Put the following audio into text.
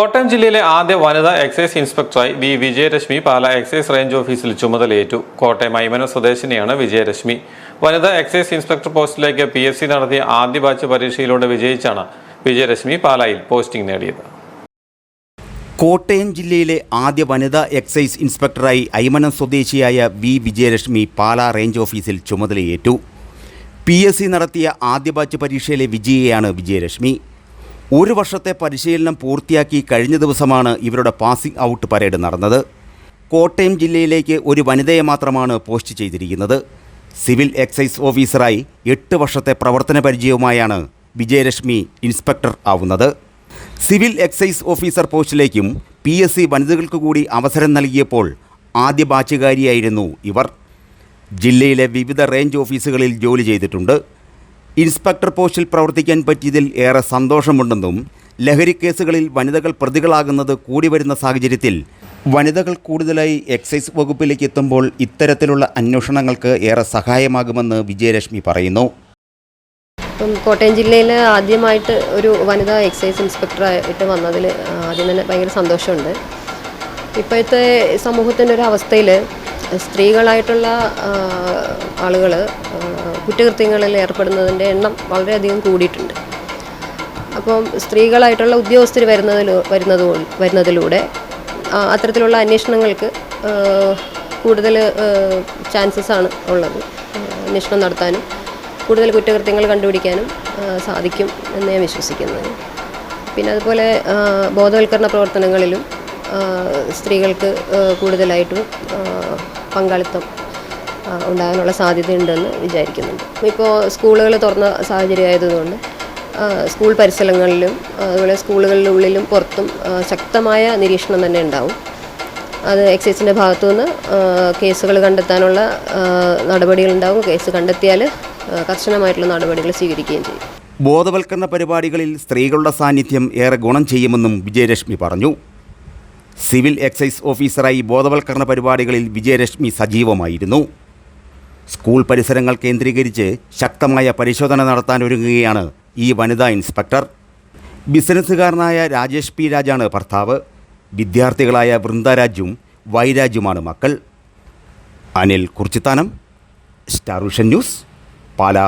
കോട്ടയം ജില്ലയിലെ ആദ്യ വനിതാ excise ഇൻസ്പെക്ടറായി V Vijayarashmi Pala excise range ഓഫീസിൽ ചുമതലയേറ്റു. കോട്ടയം ഐമന സ്വദേശിനിയാണ് വിജയരശ്മി. വനിതാ എക്സൈസ് ഇൻസ്പെക്ടർ പോസ്റ്റിലേക്ക് പി എസ് സി നടത്തിയ ആദ്യ ബാച്ച് പരീക്ഷയിലൂടെ വിജയിച്ചാണ് വിജയരശ്മി പാലായിൽ പോസ്റ്റിംഗ് നേടിയത്. കോട്ടയം ജില്ലയിലെ ആദ്യ വനിതാ എക്സൈസ് ഇൻസ്പെക്ടറായി ഐമനം സ്വദേശിയായ വി വിജയലക്ഷ്മി പാലാ റേഞ്ച് ഓഫീസിൽ ചുമതലയേറ്റു. പി എസ് സി നടത്തിയ ആദ്യ ബാച്ച് പരീക്ഷയിലെ വിജയിയാണ് വിജയലക്ഷ്മി ഒരു വർഷത്തെ പരിശീലനം പൂർത്തിയാക്കി കഴിഞ്ഞ ദിവസമാണ് ഇവരുടെ പാസിംഗ് ഔട്ട് പരേഡ് നടന്നത്. കോട്ടയം ജില്ലയിലേക്ക് ഒരു വനിതയെ മാത്രമാണ് പോസ്റ്റ് ചെയ്തിരിക്കുന്നത്. സിവിൽ എക്സൈസ് ഓഫീസറായി എട്ട് വർഷത്തെ പ്രവർത്തന പരിചയവുമായാണ് വിജയലക്ഷ്മി ഇൻസ്പെക്ടർ ആവുന്നത്. സിവിൽ എക്സൈസ് ഓഫീസർ പോസ്റ്റിലേക്കും പി എസ് സി വനിതകൾക്ക് കൂടി അവസരം നൽകിയപ്പോൾ ആദ്യ ബാച്ചുകാരിയായിരുന്നു ഇവർ. ജില്ലയിലെ വിവിധ റേഞ്ച് ഓഫീസുകളിൽ ജോലി ചെയ്തിട്ടുണ്ട്. ഇൻസ്പെക്ടർ പോസ്റ്റിൽ പ്രവർത്തിക്കാൻ പറ്റിയതിൽ ഏറെ സന്തോഷമുണ്ടെന്നും ലഹരി കേസുകളിൽ വനിതകൾ പ്രതികളാകുന്നത് കൂടി വരുന്ന സാഹചര്യത്തിൽ വനിതകൾ കൂടുതലായി എക്സൈസ് വകുപ്പിലേക്ക് എത്തുമ്പോൾ ഇത്തരത്തിലുള്ള അന്വേഷണങ്ങൾക്ക് ഏറെ സഹായമാകുമെന്ന് വിജയലക്ഷ്മി പറയുന്നു. ഇപ്പം കോട്ടയം ജില്ലയിൽ ആദ്യമായിട്ട് ഒരു വനിതാ എക്സൈസ് ഇൻസ്പെക്ടറായിട്ട് വന്നതിൽ ആദ്യം തന്നെ ഭയങ്കര സന്തോഷമുണ്ട്. ഇപ്പോഴത്തെ സമൂഹത്തിന്റെ ഒരു അവസ്ഥയിൽ സ്ത്രീകളായിട്ടുള്ള ആളുകൾ കുറ്റകൃത്യങ്ങളിൽ ഏർപ്പെടുന്നതിന്റെ എണ്ണം വളരെയധികം കൂടിയിട്ടുണ്ട്. അപ്പം സ്ത്രീകളായിട്ടുള്ള ഉദ്യോഗസ്ഥർ വരുന്നതിൽ വരുന്നത് വരുന്നതിലൂടെ അത്തരത്തിലുള്ള അന്വേഷണങ്ങൾക്ക് കൂടുതൽ ചാൻസസ് ആണ് ഉള്ളത്. അന്വേഷണം നടത്താനും കൂടുതൽ കുറ്റകൃത്യങ്ങൾ കണ്ടുപിടിക്കാനും സാധിക്കും എന്ന് ഞാൻ വിശ്വസിക്കുന്നത് പിന്നെ അതുപോലെ ബോധവൽക്കരണ പ്രവർത്തനങ്ങളിലും സ്ത്രീകൾക്ക് കൂടുതലായിട്ടും പങ്കാളിത്തം ഉണ്ടാകാനുള്ള സാധ്യതയുണ്ടെന്ന് വിചാരിക്കുന്നുണ്ട്. ഇപ്പോൾ സ്കൂളുകൾ തുറന്ന സാഹചര്യം ആയതുകൊണ്ട് സ്കൂൾ പരിസരങ്ങളിലും അതുപോലെ സ്കൂളുകളുടെ ഉള്ളിലും പുറത്തും ശക്തമായ നിരീക്ഷണം തന്നെ ഉണ്ടാവും. അത് എക്സൈസിന്റെ ഭാഗത്തു നിന്ന് കേസുകൾ കണ്ടെത്താനുള്ള നടപടികളുണ്ടാവും കേസ് കണ്ടെത്തിയാൽ കർശനമായിട്ടുള്ള നടപടികൾ സ്വീകരിക്കുകയും ചെയ്യും. ബോധവൽക്കരണ പരിപാടികളിൽ സ്ത്രീകളുടെ സാന്നിധ്യം ഏറെ ഗുണം ചെയ്യുമെന്നും വിജയലക്ഷ്മി പറഞ്ഞു. സിവിൽ എക്സൈസ് ഓഫീസറായി ബോധവൽക്കരണ പരിപാടികളിൽ വിജയലക്ഷ്മി സജീവമായിരുന്നു. സ്കൂൾ പരിസരങ്ങൾ കേന്ദ്രീകരിച്ച് ശക്തമായ പരിശോധന നടത്താൻ ഒരുങ്ങുകയാണ് ഈ വനിതാ ഇൻസ്പെക്ടർ. ബിസിനസ്സുകാരനായ രാജേഷ് പി. രാജാണ് ഭർത്താവ്. വിദ്യാർത്ഥികളായ വൃന്ദരാജും വൈരാജുമാണ് മക്കൾ. Anil Kurichithanam Star Vision News Pala.